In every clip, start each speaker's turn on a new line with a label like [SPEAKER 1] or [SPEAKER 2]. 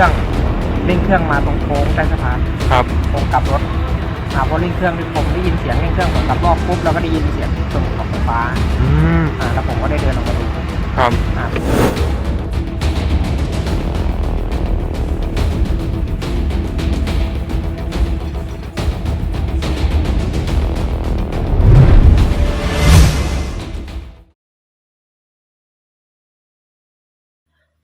[SPEAKER 1] ร่งเครื่องเร่งเครื่องมาตรงโค้งใต้สะพาน
[SPEAKER 2] ครับ
[SPEAKER 1] โค้งกลับรถอ่าพอเร่งเครื่องผมได้ยินเสียงเร่งเครื่องผมกลับรอบปุ๊บเราก็ได้ยินเสียงตรงของไฟฟ้า
[SPEAKER 2] อืม
[SPEAKER 1] อ่าแล้วผมก็ได้เดินออกมาดู
[SPEAKER 2] ครับ
[SPEAKER 1] อ่า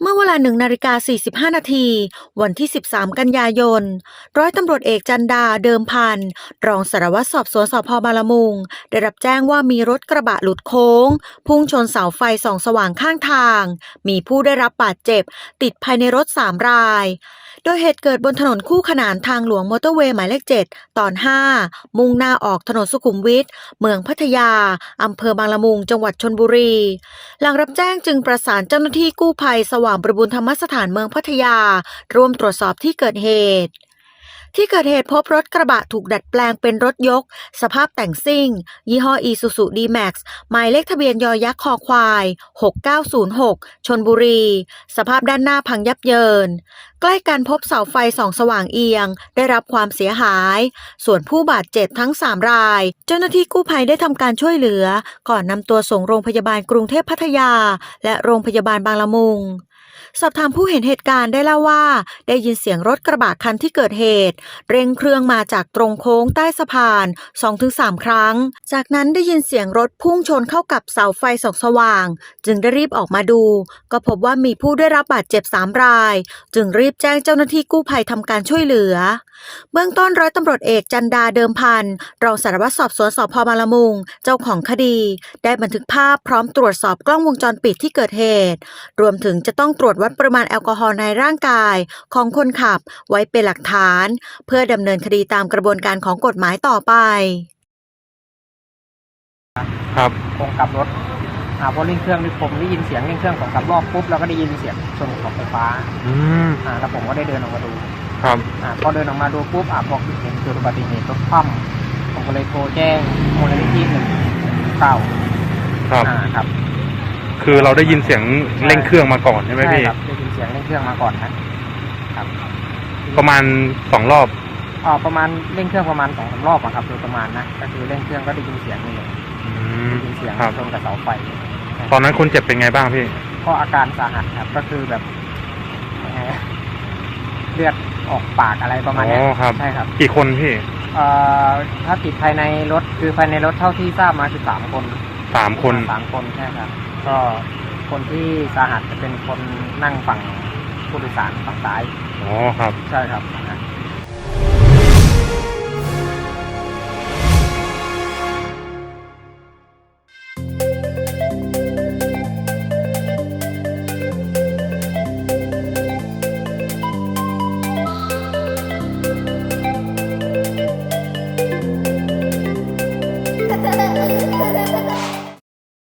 [SPEAKER 3] เมื่อเวลาหนึ่งนาฬิกา 45 นาที วันที่ 13 กันยายน ร้อยตำรวจเอกจันดาเดิมพัน รองสารวัตรสอบสวนสพบางละมุง ได้รับแจ้งว่ามีรถกระบะหลุดโค้ง พุ่งชนเสาไฟส่องสว่างข้างทาง มีผู้ได้รับบาดเจ็บ ติดภายในรถ 3 ราย โดยเหตุเกิดบนถนนคู่ขนานทางหลวงมอเตอร์เวย์หมายเลข 7 ตอน 5 มุ่งหน้าออกถนนสุขุมวิท เมืองพัทยา อำเภอบางละมุง จังหวัดชนบุรี หลังรับแจ้งจึงประสานเจ้าหน้าที่กู้ภัยสววางประบุญธรรมสถานเมืองพัทยา ร่วมตรวจสอบที่เกิดเหตุที่เกิดเหตุพบรถกระบะถูกดัดแปลงเป็นรถยก สภาพแต่งซิ่ง ยี่ห้อ Isuzu D-Max หมายเลขทะเบียนยอยักษ์คอควาย 6906 ชนบุรี สภาพด้านหน้าพังยับเยิน ใกล้กันพบเสาไฟส่องสว่างเอียง ได้รับความเสียหาย ส่วนผู้บาดเจ็บทั้ง 3 ราย เจ้าหน้าที่กู้ภัยได้ทำการช่วยเหลือ ก่อนนำตัวส่งโรงพยาบาลกรุงเทพพัทยา และโรงพยาบาลบางละมุง สอบถามผู้เห็นเหตุการณ์ได้เล่าว่า ได้ยินเสียงรถกระบะคันที่เกิดเหตุ เร่งเครื่องมาจากตรงโค้งใต้สะพาน 2-3 ครั้ง จากนั้นได้ยินเสียงรถพุ่งชนเข้ากับเสาไฟส่องสว่าง จึงได้รีบออกมาดู ก็พบว่ามีผู้ได้รับบาดเจ็บ 3 ราย จึงรีบแจ้งเจ้าหน้าที่กู้ภัยทำการช่วยเหลือ เบื้องต้นร้อยตำรวจเอกจันดาเดิมพันรองสารวัตรสอบสวนสพบางละมุง เจ้าของคดี ได้บันทึกภาพพร้อมตรวจสอบกล้องวงจรปิดที่เกิดเหตุ รวมถึงจะต้องตรวจวัดปริมาณแอลกอฮอล์ในร่างกาย ของคนขับไว้เป็นหลักฐาน เพื่อดำเนินคดีตามกระบวนการของกฎหมายต่อไป
[SPEAKER 2] ครับ
[SPEAKER 1] โค้งกลับรถอ่าพอเร่งเครื่องผมได้ยินเสียงเร่งเครื่องผมกลับรอบปุ๊บเราก็ได้ยินเสียงตรงของไฟฟ้า
[SPEAKER 2] อืม
[SPEAKER 1] อ่าแล้วผมก็ได้เดินออกมาดู
[SPEAKER 2] ครับ
[SPEAKER 1] อ่าพอเดินออกมาดูปุ๊บอ่าพอเห็นเกิดอุบัติเหตุรถคว่ำผมก็เลยโทรแจ้งมูลนิธิหนึ่งเก้า
[SPEAKER 2] ครับ
[SPEAKER 1] อ่าครับ
[SPEAKER 2] คือเราได้ยินเสียงเร่งเครื่องมาก่อนใช่ไหมพี่
[SPEAKER 1] ครับได้ยินเสียงเร่งเครื่องมาก่อนนะครับ
[SPEAKER 2] ประมาณสองรอบ
[SPEAKER 1] อ๋อประมาณเร่งเครื่องประมาณสองสามรอบอะครับโดยประมาณนะก็คือเร่งเครื่องก็ได้ยินเสียงนี่เลย
[SPEAKER 2] อืม
[SPEAKER 1] ได้ยินเสียง
[SPEAKER 2] ครับ
[SPEAKER 1] ชนกับเสาไฟ
[SPEAKER 2] ตอนนั้นคนเจ็บเป็นไงบ้างพี่
[SPEAKER 1] ก็อาการสาหัสครับก็คือแบบยังไง เลือดออกปากอะไรประมาณ
[SPEAKER 2] อ๋
[SPEAKER 1] เนี้ย
[SPEAKER 2] อครับ
[SPEAKER 1] ใช่ครับ
[SPEAKER 2] กี่คนพี่
[SPEAKER 1] เอ่อถ้าติดภายในรถคือภายในรถเท่าที่ทราบมาคือสามคน
[SPEAKER 2] สามคน
[SPEAKER 1] สามคนใช่ครับ ก็คนที่สาหัสจะเป็นคนนั่งฝั่งผู้โดยสารฝั่งซ้าย
[SPEAKER 2] อ๋อครับ
[SPEAKER 1] ใช่ครับสาหัส